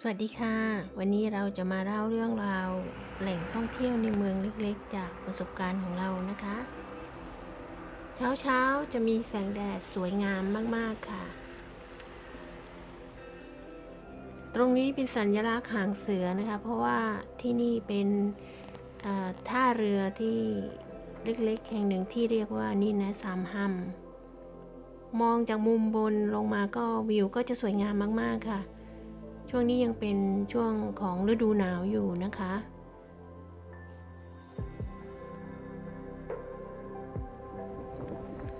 สวัสดีค่ะ วันนี้เราจะมาเล่าเรื่องราวแหล่งท่องเที่ยวในเมืองเล็กๆ จากประสบการณ์ของเรานะคะ เช้าๆ จะมีแสงแดดสวยงามมากๆค่ะ ตรงนี้เป็นสัญลักษณ์หางเสือนะคะ เพราะว่าที่นี่เป็นท่าเรือที่เล็กๆ แห่งหนึ่งที่เรียกว่านี่นะสามฮัมมองจากมุมบนลงมาก็วิวก็จะสวยงามมากๆค่ะ ช่วงนี้ยังเป็นช่วงของฤดูหนาวอยู่นะคะ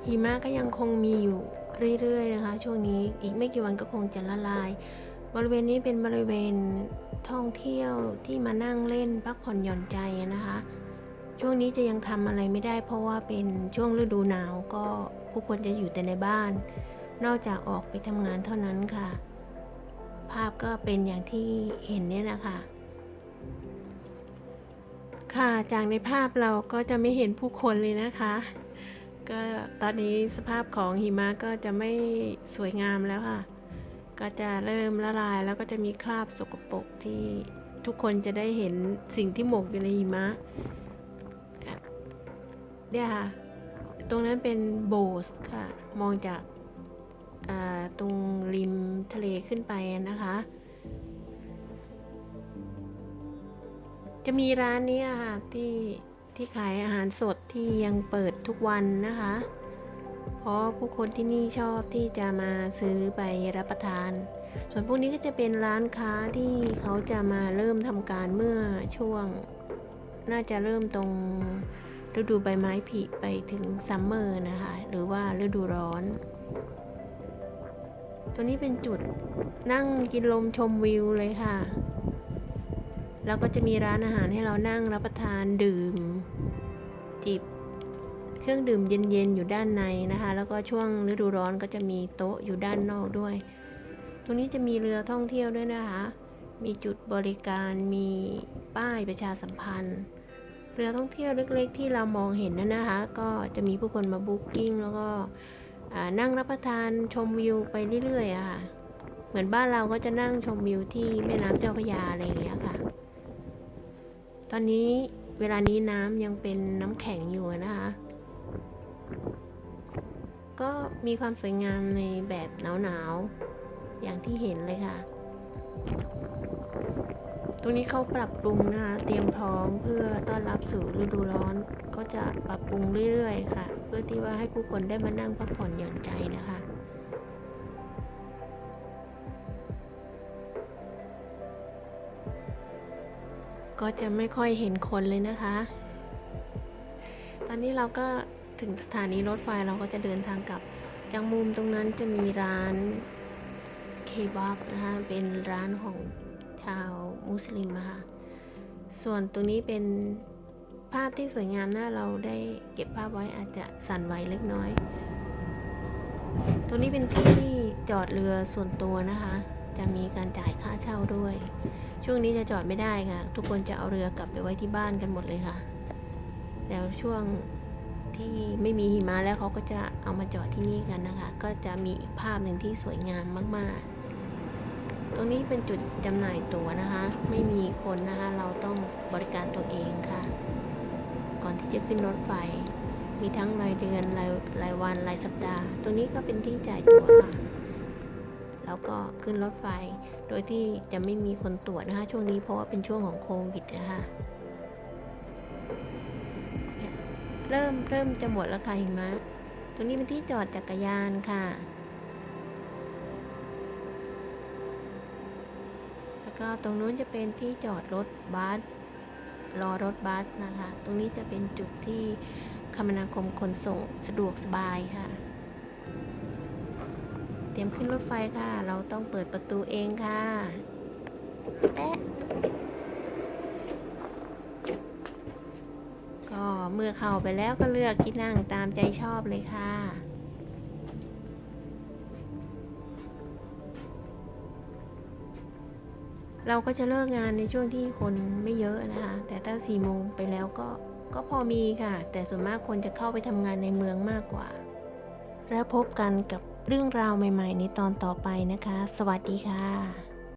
หิมะก็ยังคงมีอยู่เรื่อยๆนะคะ ช่วงนี้อีกไม่กี่วันก็คงจะละลาย บริเวณนี้เป็นบริเวณท่องเที่ยวที่มานั่งเล่นพักผ่อนหย่อนใจนะคะ ช่วงนี้จะยังทำอะไรไม่ได้ เพราะว่าเป็นช่วงฤดูหนาวก็ผู้คนจะอยู่แต่ในบ้าน นอกจากออกไปทำงานเท่านั้นค่ะ ภาพก็เป็นอย่างที่เห็นเนี่ยนะคะ ค่ะจากในภาพเราก็จะไม่เห็นผู้คนเลยนะคะ ก็ตอนนี้สภาพของหิมะก็จะไม่สวยงามแล้วค่ะ ก็จะเริ่มละลายแล้วก็จะมีคราบสกปรกที่ทุกคนจะได้เห็นสิ่งที่หมกอยู่ในหิมะเนี่ยค่ะ ตรงนั้นเป็นโบสค่ะ มองจาก ตรงริมทะเลขึ้นไปนะคะ จะมีร้านนี้ค่ะที่ที่ขายอาหารสดที่ยังเปิดทุกวันนะคะ เพราะผู้คนที่นี่ชอบที่จะมาซื้อไปรับประทาน ส่วนพวกนี้ก็จะเป็นร้านค้าที่เขาจะมาเริ่มทำการเมื่อช่วง น่าจะเริ่มตรงฤดูใบไม้ผลิไปถึงซัมเมอร์นะคะ หรือว่าฤดูร้อน ตัวนี้เป็นจุดนั่งกินลมชมวิวเลยค่ะ แล้วก็จะมีร้านอาหารให้เรานั่งรับประทานดื่ม จิบ เครื่องดื่มเย็นๆอยู่ด้านในนะคะ แล้วก็ช่วงฤดูร้อนก็จะมีโต๊ะอยู่ด้านนอกด้วย ตรงนี้จะมีเรือท่องเที่ยวด้วยนะคะ มีจุดบริการมีป้ายประชาสัมพันธ์เรือท่องเที่ยวเล็กๆ ที่เรามองเห็นนั่นนะคะ ก็จะมีผู้คนมาบุ๊กิ้งแล้วก็ นั่งรับประทานชมวิวไปเรื่อยๆอะค่ะ เหมือนบ้านเราก็จะนั่งชมวิวที่แม่น้ำเจ้าพระยาอะไรอย่างเงี้ยค่ะ ตอนนี้เวลานี้น้ำยังเป็นน้ำแข็งอยู่นะคะ ก็มีความสวยงามในแบบหนาวๆอย่างที่เห็นเลยค่ะ รงนี้เขาปรับปรุงนะคะเตรียมพร้อมเพื่อต้อนรับสู่ฤดูร้อน ก็จะปรับปรุงเรื่อยๆค่ะ เพื่อที่ว่าให้ผู้คนได้มานั่งพักผ่อนหย่อนใจนะคะก็จะไม่ค่อยเห็นคนเลยนะคะ ตอนนี้เราก็ถึงสถานีรถไฟเราก็จะเดินทางกลับ จากมุมตรงนั้นจะมีร้านเคบับนะคะ เป็นร้านของ ชาวมุสลิมอะค่ะส่วนตรงนี้เป็นภาพที่สวยงามนะเราได้เก็บภาพไว้อาจจะสั่นไหวเล็กน้อย ตรงนี้เป็นที่จอดเรือส่วนตัวนะคะ จะมีการจ่ายค่าเช่าด้วย ช่วงนี้จะจอดไม่ได้ค่ะ ทุกคนจะเอาเรือกลับไปไว้ที่บ้านกันหมดเลยค่ะ แล้วช่วงที่ไม่มีหิมะแล้วเขาก็จะเอามาจอดที่นี่กันนะคะ ก็จะมีอีกภาพหนึ่งที่สวยงามมากๆ ตรงนี้เป็นจุดจำหน่ายตั๋วนะคะ ไม่มีคนนะคะ เราต้องบริการตัวเองค่ะ ก่อนที่จะขึ้นรถไฟ มีทั้งรายเดือนรายรายวันรายสัปดาห์ ตรงนี้ก็เป็นที่จ่ายตั๋วค่ะ แล้วก็ขึ้นรถไฟ โดยที่จะไม่มีคนตรวจนะคะ ช่วงนี้เพราะว่าเป็นช่วงของโควิดนะคะเริ่มเริ่มจะหมดแล้วค่ะหิมะ ตรงนี้เป็นที่จอดจักรยานค่ะ ก็ตรงนู้นจะเป็นที่จอดรถบัสรอรถบัสนะคะ ตรงนี้จะเป็นจุดที่คมนาคมขนส่งสะดวกสบายค่ะ เตรียมขึ้นรถไฟค่ะ เราต้องเปิดประตูเองค่ะแปะก็เมื่อเข้าไปแล้วก็เลือกที่นั่งตามใจชอบเลยค่ะ เราก็จะเลิกงานในช่วงที่คนไม่เยอะนะคะ แต่ถ้าสี่โมงไปแล้วก็ก็พอมีค่ะ แต่ส่วนมากคนจะเข้าไปทำงานในเมืองมากกว่า แล้วพบกันกับเรื่องราวใหม่ ๆ ในตอนต่อไปนะคะ สวัสดีค่ะ